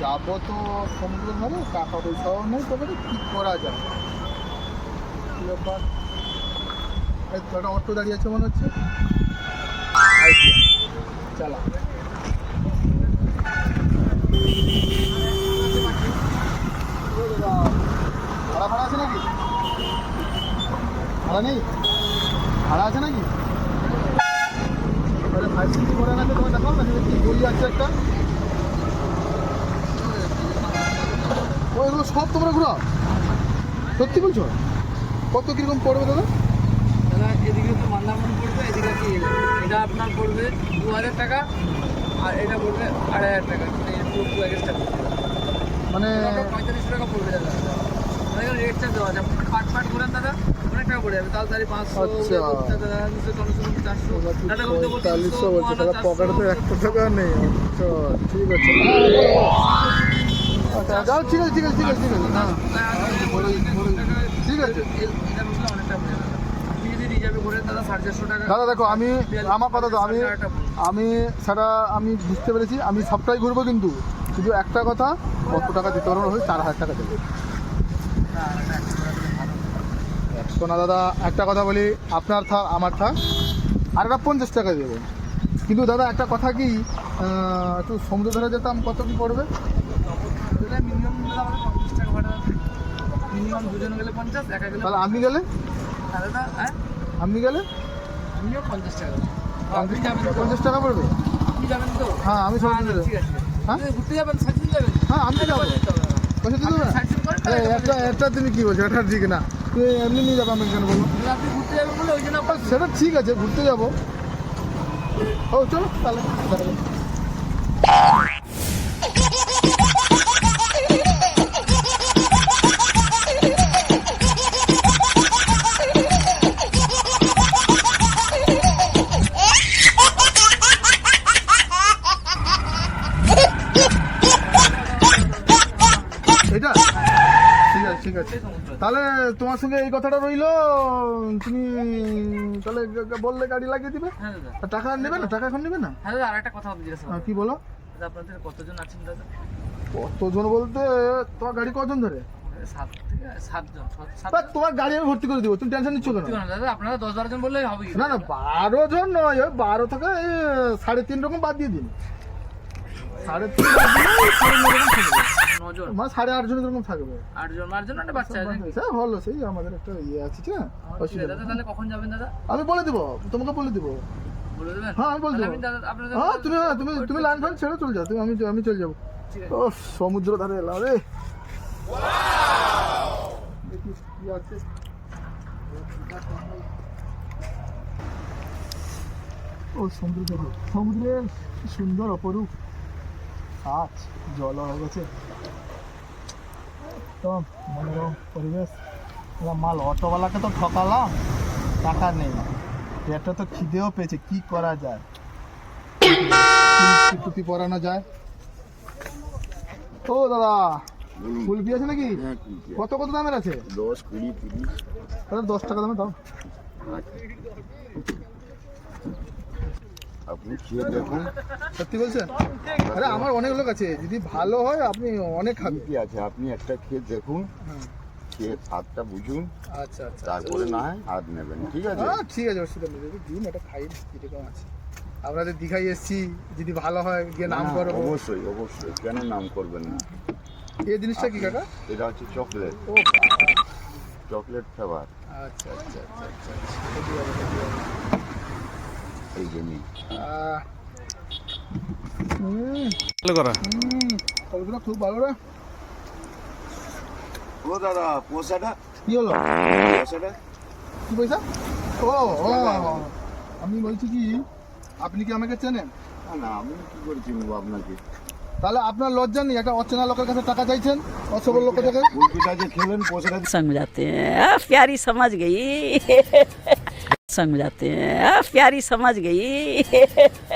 যাব তো সমুদ্র ধারে, টাকা পয়সাও নেই, তবে কী করা যায়? ব্যাপার? একটা অটো দাঁড়িয়ে আছে মনে হচ্ছে। চালা। ভাড়া ভাড়া আছে নাকি? ভাড়া নেই? ভাড়া আছে নাকি? ফাইভ সিক্সটি করে আছে তোমার দেখাও না বই আছে একটা? ও এগুলো সব তোমরা ঘুরাও? সত্যি বলছো? কত কীরকম পড়বে দাদা? দাদা এদিকে তো মান্দারমণি পড়বে এদিকে কি এটা আপনার পড়বে দু হাজার টাকা আর এটা পড়বে আড়াই হাজার টাকা মানে এর পুরো টু প্যাকেজটা মানে পঁয়তাল্লিশশো টাকা পড়বে দাদা। চার্জ দেওয়া আছে আপনি পাট পাট করেন দাদা অনেক টাকা পড়ে যাবে। পাঁচশো আচ্ছা। দাদা দুশো চারশো। পঁয়তাল্লিশশো বলছে পকেটে তো টাকা নেই। আচ্ছা ঠিক আছে। আচ্ছা ঠিক আছে ঠিক আছে ঠিক আছে ঠিক আছে ঠিক আছে দাদা। দেখো, আমি আমার কথা তো, আমি আমি সেটা আমি বুঝতে পেরেছি। আমি সবটাই ঘুরবো কিন্তু। শুধু একটা কথা, কত টাকা দিতে পারব ওই চার হাজার টাকা দেবে। একশো না, দাদা, একটা কথা বলি, আপনার থাক আমার থাক আর একটা পঞ্চাশ টাকা দেবো। কিন্তু দাদা, একটা কথা কি একটু সমুদ্র ধারে যেতাম, কত কি পড়বে দাদা মিনিমাম দাদা আমাদের পঞ্চাশ টাকা ভাড়া মিনিমাম দুজন গেলে পঞ্চাশ একা গেলে তাহলে আপনি গেলে? হ্যাঁ? আপনি গেলে? মিনিমাম পঞ্চাশ টাকা আপনি যাবেন পঞ্চাশ টাকা পড়বে? আপনি যাবেন তো? হ্যাঁ আমি সব আচ্ছা, ঠিক আছে। হ্যাঁ? ঘুরতে যাবেন সাতদিন যাবেন? হ্যাঁ আমি যাব। পয়সা দিতে হবে একটা একটা তুমি কি বলছো? এটা ঠিক না। তুমি এমনি নিয়ে যাব আমাকে কেন বলো আপনি ঘুরতে যাবেন বলে ওই জন্য সেটা ঠিক আছে ঘুরতে যাব। ও চলো তাহলে। এটা ঠিক আছে ঠিক আছে। তাহলে তোমার সঙ্গে এই কথাটা রইল। তুমি তাহলে বললে গাড়ি লাগিয়ে দিবে। হ্যাঁ টাকা নেবে না? টাকা এখন নেবে না? হ্যাঁ দাদা আর একটা কথা জিজ্ঞাসা হ্যাঁ, কি বলো? আপনাদের কতজন আছেন দাদা? কতজন বলতে তোমার গাড়ি কজন ধরে? তোমার গাড়ি আমি ভর্তি করে দিব তুমি টেনশন নিচ্ছ কেন? আপনারা দশ বারো জন বললেই হবে না না বারো জন নয় ওই বারো থেকে সাড়ে তিন রকম বাদ দিয়ে দিন। সাড়ে তিন বাদ নজন মানে সাড়ে আট জন এরকম থাকবে। আটজন আটজন একটা বাচ্চা আছে হ্যাঁ? ভালো সেই আমাদের একটা ইয়ে আছে ঠিক আছে? দাদা। তাহলে কখন যাবেন দাদা? আমি বলে দিব তোমাকে বলে দিব। হ্যাঁ আমি বলে দেবো। আপনাদের হ্যাঁ তুমি হ্যাঁ তুমি তুমি লাইন ফাইন ছেড়ে চলে যাও। তুমি আমি আমি চলে যাব। ও সমুদ্র ধারে এলাম রে। দেখি কি আছে ও সমুদ্র সমুদ্রের সুন্দর অপরূপ। আজ জল হয়ে গেছে। একদম মনোরম পরিবেশ। মাল অটোওয়ালাকে তো ঠকালাম টাকা নেই। পেটে তো খিদেও পেয়েছে কি করা যায়? টুপি- পরানো যায়। ও দাদা ফুলপি আছে নাকি? কত কত দামের আছে? দশ কুড়ি তিরিশ। দাদা দশ টাকা দামে দাও। আপনি খেয়ে দেখুন সত্যি বলছেন আরে আমার অনেক লোক আছে যদি ভালো হয় আপনি অনেক খাবেন কি আছে আপনি একটা খেয়ে দেখুন হ্যাঁ। খেয়ে স্বাদটা বুঝুন আচ্ছা আচ্ছা তারপরে না হয় হাত নেবেন ঠিক আছে হ্যাঁ ঠিক আছে অসুবিধা নেই দিন এটা খাই কীরকম আছে আপনাদের দীঘায় এসেছি যদি ভালো হয় গিয়ে নাম না, করব অবশ্যই অবশ্যই কেন নাম করবেন না এই জিনিসটা কি কাকা এটা হচ্ছে চকলেট ও চকলেট ফ্লেভার আচ্ছা আচ্ছা আচ্ছা আচ্ছা আচ্ছা। হেভি হবে, হেভি হবে। খুব ভালো ও দাদা কি হলো? পয়সাটা? কি আমি বলছি কি আপনি কি আমাকে চেনেন? না আমি কি তাহলে আপনার লজ্জা নেই একটা অচেনা লোকের কাছে টাকা চাইছেন অসবল লোকের কাছে? সঙ্গে যাতে প্যারি সমাজ গেই। गई समझाते हैं। प्यारी समझ गई।